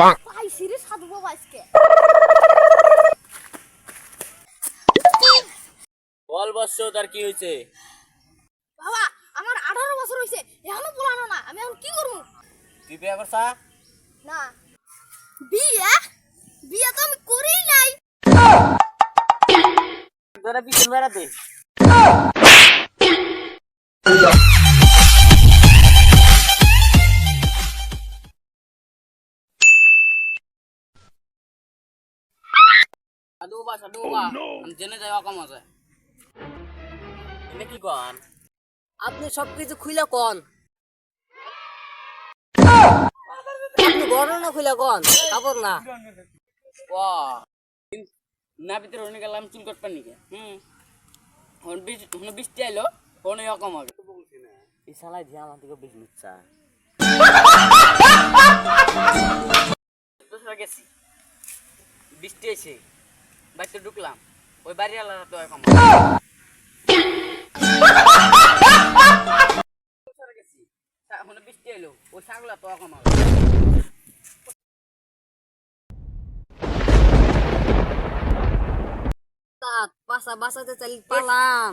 পাইছি রে সাধু বাবা আজকে। বল বৎস তার কি হয়েছে? বাবা আমার আঠারো বছর হয়েছে। এখনও বলানো না আমি এখন কি করব? তুই বিয়ে করছা? না। বিয়ে? বিয়ে তো আমি করি নাই। ধরে পিছন বেড়াতে। সাধু বা সাধু বা আমি জেনে যাই কম আছে। এনে কি কন আপনি সবকিছু খুলে কন। আপনি গড়না খুলে কন? কাপড় না। ভিতরে গেলাম চুল হুম। বৃষ্টি আইলো হনে কম হবে এই শালাই দিয়ে আমার দিকে বেশি ইচ্ছা গেছি। বৃষ্টি এসে বাড়িতে ঢুকলাম। ওই বাড়ি আলাদা তো এখন বৃষ্টি এলো। ওই ছাগলা তো এখন হবে। পাশা বাঁচাতে চাইলে পালান